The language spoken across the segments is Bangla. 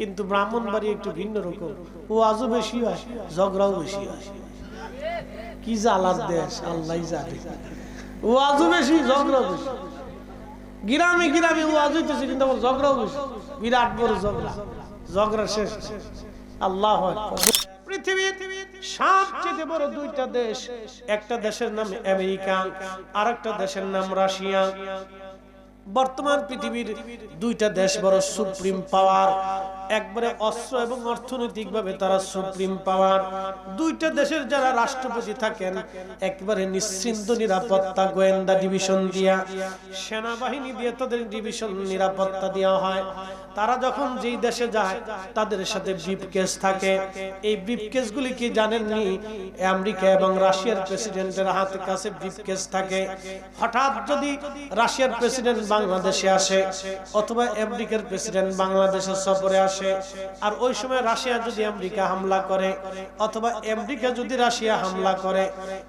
কিন্তু ব্রাহ্মণ বাড়ি একটু ভিন্ন রকম। ও আজও বেশি হয়, ঝগড়াও বেশি হয়। কি জ্বালার দেশ, আল্লাহ জানে। ও আজও বেশি, ঝগড়াও বেশি। গিরামে গিরামে ও আজ হইতেছে, কিন্তু আমার ঝগড়াও বেশি। বিরাট বড় ঝগড়া। ঝগড়া শেষ। আল্লাহ দুইটা দেশ, একটা দেশের নাম আমেরিকা আর একটা দেশের নাম রাশিয়া। বর্তমান পৃথিবীর দুইটা দেশ বড় সুপ্রিম পাওয়ার। একবারে অস্ত্র এবং অর্থনৈতিকভাবে তারা সুপ্রিম পাওয়ার। দুইটা দেশের যারা রাষ্ট্রপতি থাকেন, একবারে নিশ্চিন্ত নিরাপত্তা গোয়েন্দা ডিভিশন দিয়া। সেনাবাহিনী দিয়ে তাদের ডিভিশন নিরাপত্তা দেওয়া হয়। তারা যখন যেই দেশে যায়, তাদের সাথে ব্রিফ কেস থাকে। এই ব্রিফ কেসগুলি কি জানেননি? আমেরিকা এবং রাশিয়ার প্রেসিডেন্টের হাতে কাছে ব্রিফ কেস থাকে। হঠাৎ যদি রাশিয়ার প্রেসিডেন্ট বাংলাদেশে আসে, অথবা আমেরিকার প্রেসিডেন্ট বাংলাদেশের সফরে আসে আর ওই সময় রাশিয়া যদি আমেরিকা হামলা করে, অথবা আমেরিকা যদি রাশিয়া হামলা করে,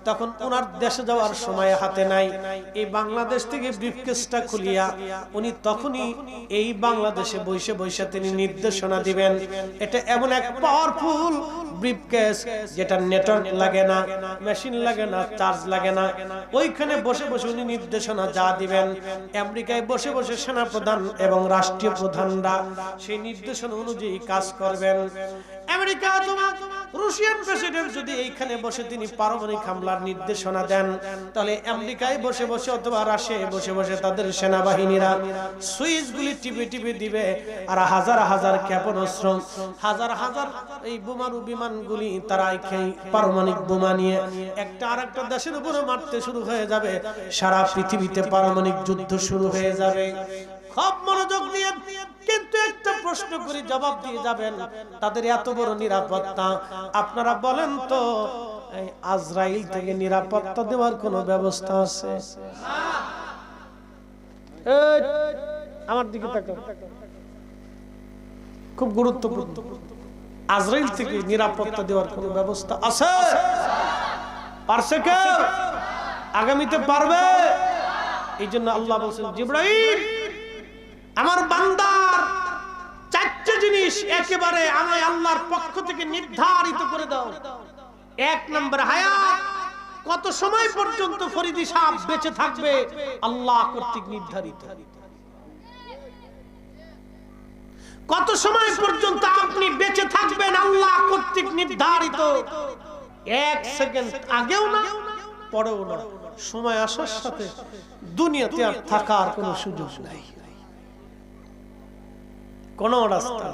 তখন ওনার দেশে যাওয়ার সময় হাতে নাই। এই বাংলাদেশ থেকে ব্রিফকেসটা খুলিয়া উনি তখনই এই বাংলাদেশে বসে বসে তিনি নির্দেশনা দিবেন। এটা এমন এক পাওয়ারফুল ব্রিফকেস, যেটা নেটওয়ার্ক লাগে না মেশিন লাগে না চার্জ লাগে না। ওইখানে বসে বসে উনি নির্দেশনা যা দিবেন। আমেরিকায় বসে বসে সেনা প্রধান এবং রাষ্ট্রীয় প্রধানরা সেই নির্দেশনা অনুযায়ী কাজ করবেন। আমেরিকা অথবা রুশিয়ান প্রেসিডেন্ট যদি এইখানে বসে তিনি পারমাণবিক হামলার নির্দেশনা দেন, তাহলে আমেরিকায় বসে বসে অথবা রাশিয়ায় বসে বসে তাদের সেনাবাহিনীরা সুইচ গুলি টিপে টিপে দিবে আর হাজার হাজার ক্ষেপণাস্ত্র, হাজার হাজার এই বোমারু বিমানগুলি তারা এই পারমাণবিক বোমা নিয়ে একটা আর একটা দেশের উপরে মারতে শুরু হয়ে যাবে, সারা পৃথিবীতে পারমাণবিক যুদ্ধ শুরু হয়ে যাবে। খুব মনোযোগ দিয়ে প্রশ্ন করি জবাব দিয়ে যাবেন, তাদের এত বড় নিরাপত্তা। আপনারা বলেন তো আজরাইল থেকে নিরাপত্তা দেওয়ার কোনো ব্যবস্থা আছে? আমার দিকে খুব গুরুত্বপূর্ণ। আজরাইল থেকে নিরাপত্তা দেওয়ার কোনো ব্যবস্থা আছে? পারছে কেউ আগামীতে পারবে? এই জন্য আল্লাহ বলছেন জিব্রাহিম আমার চারটে জিনিস একেবারে আমি আল্লাহর পক্ষ থেকে নির্ধারিত করে দাও। এক নম্বর হায়াত, কত সময় পর্যন্ত ফরিদি সাহেব বেঁচে থাকবে, আল্লাহ কর্তৃক নির্ধারিত। কত সময় পর্যন্ত আপনি বেঁচে থাকবেন, আল্লাহ কর্তৃক নির্ধারিত। এক সেকেন্ড আগেও না, পরেও না। সময় আসার সাথে দুনিয়াতে আর থাকার কোনো সুযোগ নাই। কোন রাস্তা।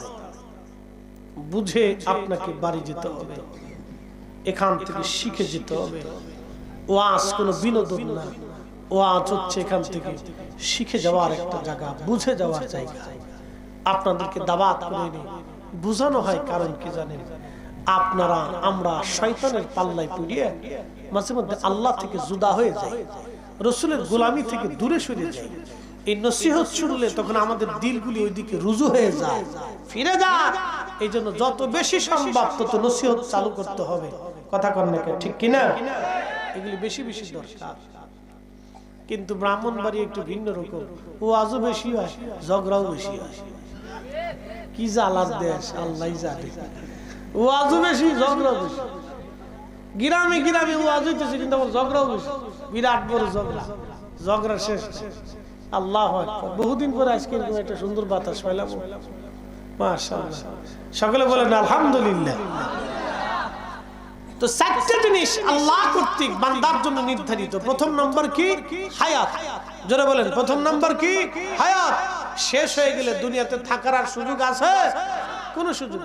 বুঝে আপনাকে বাড়ি যেতে হবে। এখান থেকে শিখে যেতে হবে। ওয়াজ কোনো বিনোদন না। ওয়াজ হচ্ছে এখান থেকে শিখে যাওয়ার একটা জায়গা, বুঝে যাওয়ার জায়গা। আপনাদেরকে দাবাত করে বুঝানো হয় কারণ কি জানেন? আপনারা, আমরা শয়তানের পাল্লায় পুড়িয়ে মাঝে মধ্যে আল্লাহ থেকে জুদা হয়ে যায় রসুলের গোলামি থেকে দূরে সরে যায় এই নসিহত শুনলে তখন আমাদের দিলগুলি ওইদিকে রুজু হয়ে যায়, ফিরে যায়। এই জন্য যত বেশি সম্ভব তত নসিহত চালু করতে হবে। কথা কন না ঠিক কিনা? এগুলি বেশি বেশি দরকার। কিন্তু ব্রাহ্মণ বাড়ি একটু ভিন্ন রকম। ও আজও বেশি হয়, ঝগড়াও বেশি হয়। কি জ্বালার দেশ আল্লাহ জানে। ও আজও বেশি, ঝগড়াও বেশি। গিরামে গিরামে ও আজ হইতেছে কিন্তু আমার ঝগড়াও বেশি। বিরাট বড় ঝগড়া। ঝগড়া শেষ আল্লাহ বহুদিন পরে আজকে এরকম একটা সুন্দর বাতাস পাইলাম। সকলে বলেন, আলহামদুলিল্লাহ। তো চারটে জিনিস আল্লাহ কর্তৃক বান্দার জন্য নির্ধারিত। প্রথম নম্বর কি? হায়াত। জোরে বলেন, প্রথম নম্বর কি? হায়াত। শেষ হয়ে গেলে দুনিয়াতে থাকার আর সুযোগ আছে? কোন সুযোগ।